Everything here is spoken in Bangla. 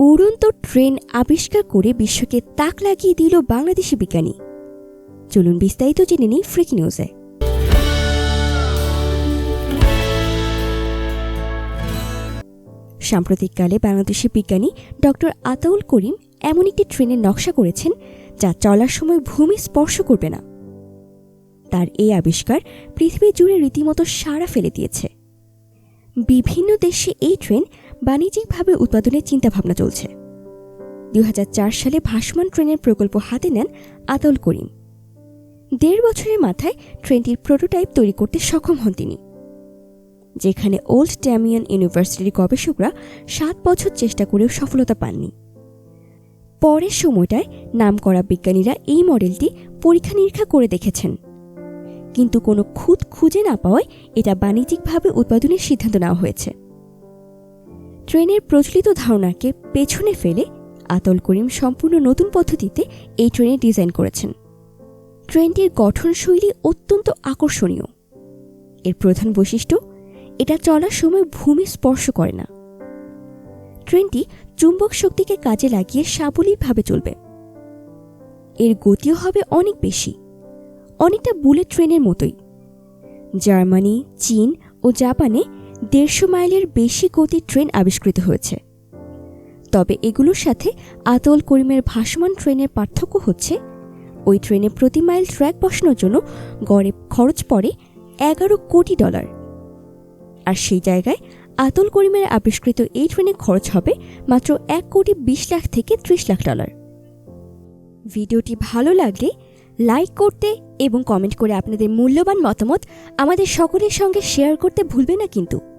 উড়ন্ত ট্রেন আবিষ্কার করে বিশ্বকে তাক লাগিয়ে দিল বাংলাদেশি বিজ্ঞানী। চলুন বিস্তারিত জেনে নিই ফ্রিক নিউজে সাম্প্রতিককালে বাংলাদেশি বিজ্ঞানী ডক্টর আতাউল করিম এমন একটি ট্রেনের নকশা করেছেন যা চলার সময় ভূমি স্পর্শ করবে না। তার এই আবিষ্কার পৃথিবী জুড়ে রীতিমতো সাড়া ফেলে দিয়েছে। বিভিন্ন দেশে এই ট্রেন বাণিজ্যিকভাবে উৎপাদনের চিন্তাভাবনা চলছে। দু হাজার চার সালে ভাসমান ট্রেনের প্রকল্প হাতে নেন আতাউল করিম। দেড় বছরের মাথায় ট্রেনটির প্রোটোটাইপ তৈরি করতে সক্ষম হন তিনি, যেখানে ওল্ড ট্যামিয়ান ইউনিভার্সিটির গবেষকরা সাত বছর চেষ্টা করেও সফলতা পাননি। পরের সময়টায় নামকরা বিজ্ঞানীরা এই মডেলটি পরীক্ষা নিরীক্ষা করে দেখেছেন, কিন্তু কোনো খুঁত খুঁজে না পাওয়ায় এটা বাণিজ্যিকভাবে উৎপাদনের সিদ্ধান্ত নেওয়া হয়েছে। ট্রেনের প্রচলিত ধারণাকে পেছনে ফেলে আতল করিম সম্পূর্ণ নতুন পদ্ধতিতে এই ট্রেনের ডিজাইন করেছেন। ট্রেনটির গঠনশৈলী অত্যন্ত আকর্ষণীয়। এর প্রধান বৈশিষ্ট্য, এটা চলার সময় ভূমি স্পর্শ করে না। ট্রেনটি চুম্বক শক্তিকে কাজে লাগিয়ে সাবলীলভাবে চলবে। এর গতিও হবে অনেক বেশি, অনেকটা বুলেট ট্রেনের মতোই। জার্মানি, চীন ও জাপানে দেড়শো মাইলের বেশি গতির ট্রেন আবিষ্কৃত হয়েছে। তবে এগুলোর সাথে আতল করিমের ভাসমান ট্রেনের পার্থক্য হচ্ছে, ওই ট্রেনে প্রতি মাইল ট্র্যাক বসানোর জন্য গড়ে খরচ পড়ে এগারো কোটি ডলার। আর সেই জায়গায় আতল করিমের আবিষ্কৃত এই ট্রেনে খরচ হবে মাত্র এক কোটি বিশ লাখ থেকে ত্রিশ লাখ ডলার। ভিডিওটি ভালো লাগলে লাইক করতে এবং কমেন্ট করে আপনাদের মূল্যবান মতামত আমাদের সকলের সঙ্গে শেয়ার করতে ভুলবে না কিন্তু।